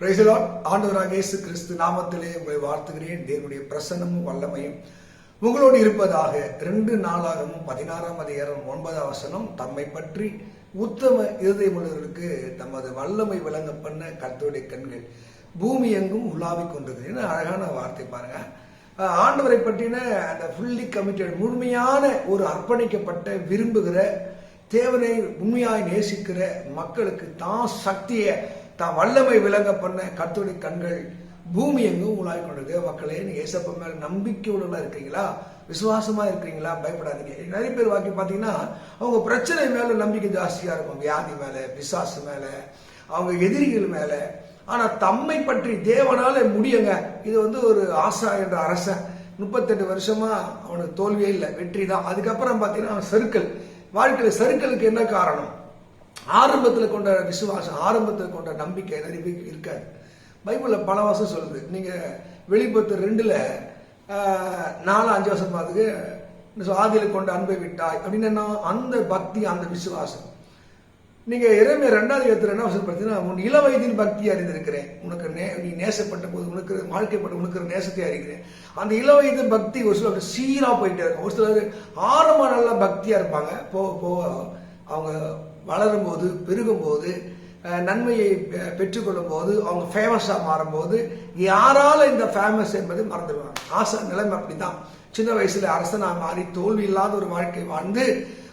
பிரைசலாட் ஆண்டவராக இயேசு கிறிஸ்து நாமத்திலே உங்களை வாழ்த்துகிறேன். தேவனுடைய பிரசன்னமும் வல்லமையும் உங்களோடு இருப்பதாக ரெண்டு நாளாகவும் பதினாறாம் அதிகாரம் ஒன்பதாம் வசனம் தம்மை பற்றி உத்தம இருதயமுள்ளவர்களுக்கு தமது வல்லமை விளங்க பண்ண கர்த்தருடைய கண்கள் பூமி எங்கும் உலாவிக் கொண்டிருக்கிறது அழகான வார்த்தை பாருங்க. ஆண்டவரை பற்றின அந்த ஃபுல்லி கமிட்டட் முழுமையான ஒரு அர்ப்பணிக்கப்பட்ட விரும்புகிற தேவனை உண்மையாய் நேசிக்கிற மக்களுக்கு தான் சக்தியை தான் வல்லமை விளங்க பண்ண கர்த்தருடைய கண்கள் பூமி எங்கும் உலாய் கொண்டது. மக்களே நீங்கள் ஏசப்ப மேல நம்பிக்கை இருக்கீங்களா? விசுவாசமா இருக்கிறீங்களா பயப்படாதீங்க. நிறைய பேர் வாக்கி பார்த்தீங்கன்னா அவங்க பிரச்சனை மேல நம்பிக்கை ஜாஸ்தியா இருக்கும். வியாதி மேல விசுவாசம் மேல அவங்க எதிரிகள் மேல. ஆனா தம்மை பற்றி தேவனால முடியுங்க. இது வந்து ஒரு ஆசா என்ற அரசன். முப்பத்தெட்டு வருஷமா அவனுக்கு தோல்வியே இல்லை. வெற்றி தான். அதுக்கப்புறம் பாத்தீங்கன்னா சருக்கள் வாழ்க்கையில் சருக்களுக்கு என்ன காரணம்? ஆரம்பத்தில் கொண்ட விசுவாசம் ஆரம்பத்தில் கொண்ட நம்பிக்கை நிறைய பேருக்கு இருக்காது. பைபிளில் பல வருஷம் சொல்லுது. நீங்க வெளிப்பத்து ரெண்டுல நாலு அஞ்சு வருஷம் பார்த்துக்கு ஆதியில் கொண்ட அன்பை விட்டாய். அப்படின்னு என்ன? அந்த பக்தி அந்த விசுவாசம். நீங்க இறைமைய ரெண்டாவது இடத்துல என்ன வருஷம் பார்த்தீங்கன்னா உன் இள பக்தி பக்தியை அறிந்திருக்கிறேன். உனக்கு நே நீ நேசப்பட்ட போது உனக்கு வாழ்க்கைப்பட்ட உனக்கு நேசத்தை அறிகிறேன். அந்த இள வயது பக்தி ஒரு சிலர் சீராக போயிட்டே இருக்கும். ஒரு சிலர் ஆரம்ப நல்லா பக்தியாக இருப்பாங்க. போக போக அவங்க வளரும் போது நன்மையை பெ- பெற்றுக்கொள்ளும் போது அவங்க ஃபேமஸாக மாறும்போது யாரால இந்த ஃபேமஸ் என்பதை மறந்துடுவாங்க. ஆசை நிலைமை அப்படிதான் சின்ன வயசுல அரசனா மாறி தோல்வி இல்லாத ஒரு வாழ்க்கை வாழ்ந்து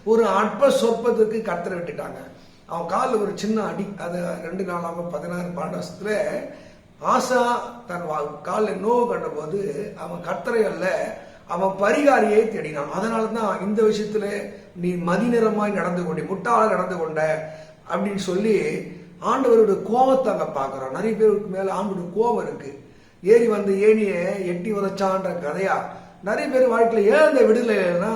ஒரு அற்ப சொற்பத்துக்கு கத்தரை விட்டுட்டாங்க. அவன் காலில் ஒரு சின்ன அடி அது ரெண்டு நாளாக பதினாறு பன்னெண்டு வருஷத்துல ஆசா தன் வா- காலில் நோவு கண்டபோது அவன் கத்தரை அல்ல அவன் பரிகாரியை தேடினான். அதனால தான் இந்த விஷயத்துல நீ மதிநிறமாய் நடந்து கொண்டே முட்டாள நடந்து கொண்ட அப்படின்னு சொல்லி ஆண்டவருடைய கோபத்தை அங்கே பார்க்குறோம் நிறைய பேருக்கு மேலே ஆண்டோட கோபம் இருக்கு. ஏறி வந்து ஏனியை எட்டி உதச்சான்ற கதையா நிறைய பேர் வாழ்க்கையில் ஏன் அந்த இல்லைன்னா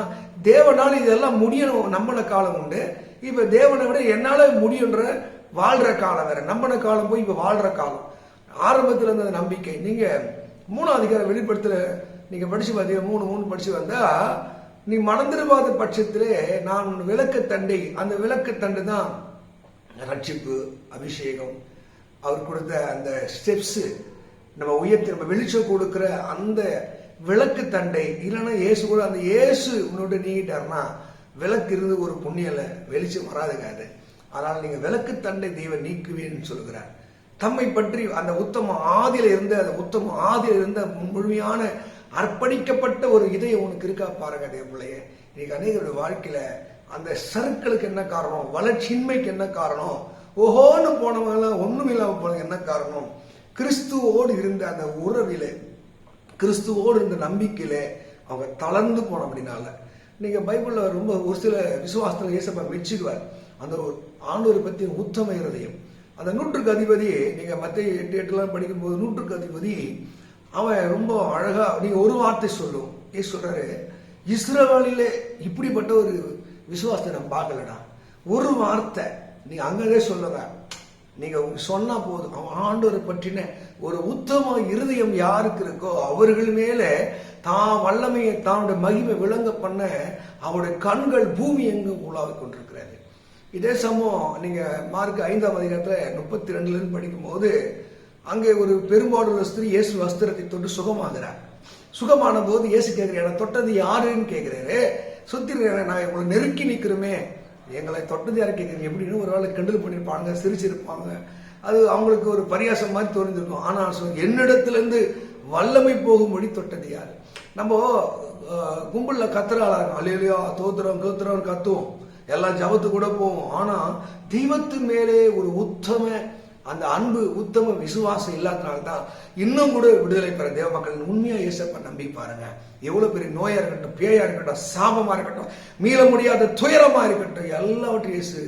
தேவனால் இதெல்லாம் முடியணும் நம்மள காலம் உண்டு. இப்போ தேவனை விட என்னால் முடியுன்ற வாழ்கிற காலம் வேற. நம்பின காலம் போய் இப்போ வாழ்கிற காலம். ஆரம்பத்தில் இருந்த நம்பிக்கை. நீங்கள் மூணாவது அதிகாரம் வெளிப்படுத்துகிற நீங்கள் படித்து பார்த்தீங்க மூணு மூணு படித்து வந்தால் நீ மணந்திருவாத பட்சத்திலே நான் உன் விளக்கு தண்டை அந்த விளக்கு தண்டு தான் ரட்சிப்பு அபிஷேகம். அவர் கொடுத்த அந்த ஸ்டெப்ஸு நம்ம உயர்த்தி நம்ம வெளிச்சம் கொடுக்குற அந்த விளக்கு தண்டை. இல்லைன்னா இயேசு கூட அந்த இயேசு உன்னோட நீங்கிட்டாருன்னா விளக்கு இருந்து ஒரு புண்ணியல வெளிச்சம் வராதுங்க அது. அதனால் நீங்கள் விளக்கு தண்டை தெய்வம் நீக்குவேன்னு சொல்லுகிறார். தம்மை பற்றி அந்த உத்தம ஆதியில இருந்த அந்த உத்தம ஆதியில இருந்த முழுமையான அர்ப்பணிக்கப்பட்ட ஒரு இதயம் உனக்கு இருக்கா பாருங்க தேவப்பிள்ளையே. இன்னைக்கு அநேகருடைய வாழ்க்கையில அந்த சருக்களுக்கு என்ன காரணம்? வளர்ச்சியின்மைக்கு என்ன காரணம்? ஓஹோன்னு போனவங்களாம் ஒண்ணும் இல்லாம போனவங்க என்ன காரணம்? கிறிஸ்துவோடு இருந்த அந்த உறவில கிறிஸ்துவோடு இருந்த நம்பிக்கையிலே அவங்க தளர்ந்து போன அப்படின்னால. நீங்க பைபிள்ல ரொம்ப ஒரு சில விசுவாசத்துல இயேசப்பா மெச்சுக்குவார் அந்த ஒரு ஆண்டோரை பத்தி உத்தம இருதயம். அந்த நூற்றுக்கு அதிபதி நீங்க மத்திய எட்டு எட்டுலாம் படிக்கும்போது நூற்றுக்கு அதிபதி அவன் ரொம்ப அழகா நீங்க ஒரு வார்த்தை சொல்லும் ஏ சொல்றாரு இஸ்ரவேலிலே இப்படிப்பட்ட ஒரு விசுவாசத்தை நான் பார்க்கலடா. ஒரு வார்த்தை நீங்க அங்கதே சொல்லுங்க நீங்க சொன்னா போதும். அவன் ஆண்டோரை பற்றின ஒரு உத்தம இருதயம் யாருக்கு இருக்கோ அவர்கள் மேல தான் வல்லமையை தானுடைய மகிமை விளங்க பண்ண அவருடைய கண்கள் பூமி எங்கும் உலாவிக் கொண்டிருக்கிறது. இதே சமயம் நீங்க மார்க் ஐந்தாம் அதிகாரத்துல முப்பத்தி ரெண்டுல இருந்து படிக்கும் போது அங்கே ஒரு பெரும்பாடுள்ள ஸ்திரீ இயேசு வஸ்திரத்தை தொட்டு சுகமாகிறார். சுகமான போது இயேசு கேட்கிறேன் தொட்டது யாருன்னு கேட்கிறாரு. சுத்தி நான் உங்களை நெருக்கி நிற்கிறோமே. எங்களை தொட்டது யாரு கேட்குறீங்க எப்படின்னு ஒரு வேளை கிண்டல் பண்ணியிருப்பாங்க சிரிச்சிருப்பாங்க. அது அவங்களுக்கு ஒரு பரியாசம் மாதிரி தோணிருக்கும் ஆனால் என்னிடத்துலேருந்து வல்லமை போகும்படி தொட்டது யார்? நம்ம கும்பலில் கும்பல்ல கத்துறாளா அலையிலையோ தோத்துறோம் கத்துறோம் கத்துவோம். எல்லாம் ஜபத்து கூட போவோம். ஆனால் தெய்வத்து மேலே ஒரு உத்தம அந்த அன்பு உத்தம விசுவாசம் இல்லாதனால தான் இன்னும் கூட விடுதலை பெற தேவ மக்கள் உண்மையா இயேசப்ப நம்பி பாருங்க. எவ்வளவு பெரிய நோயா இருக்கட்டும் பேயா இருக்கட்டும் சாபமா இருக்கட்டும் மீள முடியாத துயரமா இருக்கட்டும் எல்லாவற்றையும் இயேசு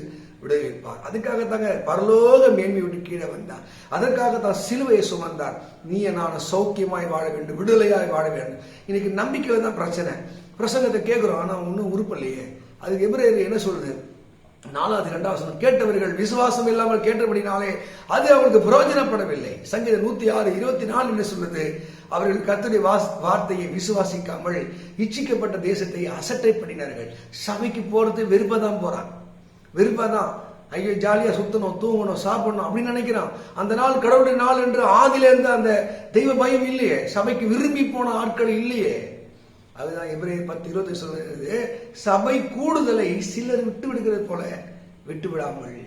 விடுவிப்பார் அதுக்காக தாங்க பரலோக மேன்மை விட்டு கீழே வந்தார் அதற்காக தான் சிலுவையை சுமந்தார். நீ நான் சௌக்கியமாய் வாழ வேண்டும் விடுதலையாய் வாழ வேண்டும். இன்னைக்கு நம்பிக்கை தான் பிரச்சனை. பிரசங்கத்தை கேட்கிறோம் ஆனா ஒன்றும் உறுப்பில்லையே அதுக்கு எபிரேயர் என்ன சொல்றது நாலாவது இரண்டாவது வசனம் கேட்டவர்கள் விசுவாசம் இல்லாமல் கேட்டபடினாலே அது அவருக்கு பிரயோஜனப்படவில்லை சங்கீத நூத்தி ஆறு இருபத்தி நாலு என்ன சொல்லுது அவர்கள் கத்துடைய வாஸ்- வார்த்தையை விசுவாசிக்காமல் இச்சிக்கப்பட்ட தேசத்தை அசட்டை பண்ணினார்கள் சபைக்கு போறது வெறுப்பதான் போறான். வெறுப்பாதான் ஐயோ ஜாலியா சுத்தணும் தூங்கணும் சாப்பிடணும் அப்படின்னு நினைக்கிறான். அந்த நாள் கடவுளுடைய நாள் என்று ஆதியிலிருந்து அந்த தெய்வ பயம் இல்லையே. சபைக்கு விரும்பி போன ஆட்கள் இல்லையே. அதுதான் எபிரேயர் பத்து இருபத்தி சொல்றது சபை கூடுதலை சிலர் விட்டு விடுகிறது போல விட்டு விடாமல்.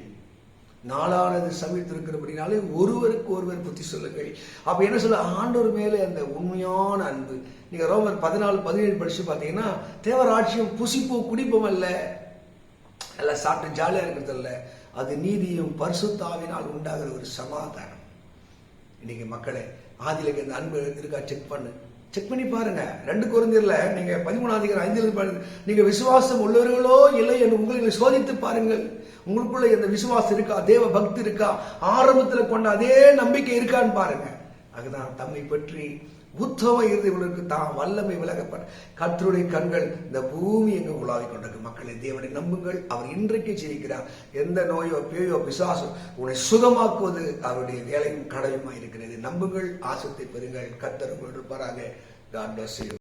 நாளானது சமைத்திருக்கிறபடினாலே ஒருவருக்கு ஒருவர் புத்தி சொல்லுங்கள். அப்ப என்ன சொல்ல ஆண்டோர் மேலே அந்த உண்மையான அன்பு. நீங்க ரோமர் பதினாலு பதினேழு படிச்சு பார்த்தீங்கன்னா தேவராட்சியம் புசிப்போ குடிப்போம் அல்ல. நல்லா சாப்பிட்டு ஜாலியா இருக்கிறது இல்ல அது நீதியும் பரிசுத்தாவினால் உண்டாகிற ஒரு சமாதானம். இன்னைக்கு மக்களை ஆதியில இந்த அன்பு இருக்கா செக் பண்ணு. செக் பண்ணி பாருங்க. ரெண்டு குறைந்தர்ல நீங்க பதிமூணாவது ஐந்து ஐந்தில் பாருங்க. நீங்க விசுவாசம் உள்ளவர்களோ இல்லை என்று உங்களை சோதித்து பாருங்கள். உங்களுக்குள்ள இந்த விசுவாசம் இருக்கா? தேவ பக்தி இருக்கா? ஆரம்பத்தில் கொண்ட அதே நம்பிக்கை இருக்கான்னு பாருங்க. அதுதான் தம்மை பற்றி உத்தம இருந்தவர்களுக்கு தான் வல்லமை விலகப்பட. கத்தருடைய கண்கள் இந்த பூமி எங்க உலாவிக் கொண்டிருக்கு? மக்களை தேவனை நம்புங்கள். அவர் இன்றைக்கு ஜெயிக்கிறார் எந்த நோயோ பேயோ பிசாசோ உன்னை சுகமாக்குவது அவருடைய வேலையும் கடமையுமா இருக்கிறது. நம்புங்கள் ஆசத்தை பெறுங்கள் கத்தர் உங்களோடு இருப்பாராக. God.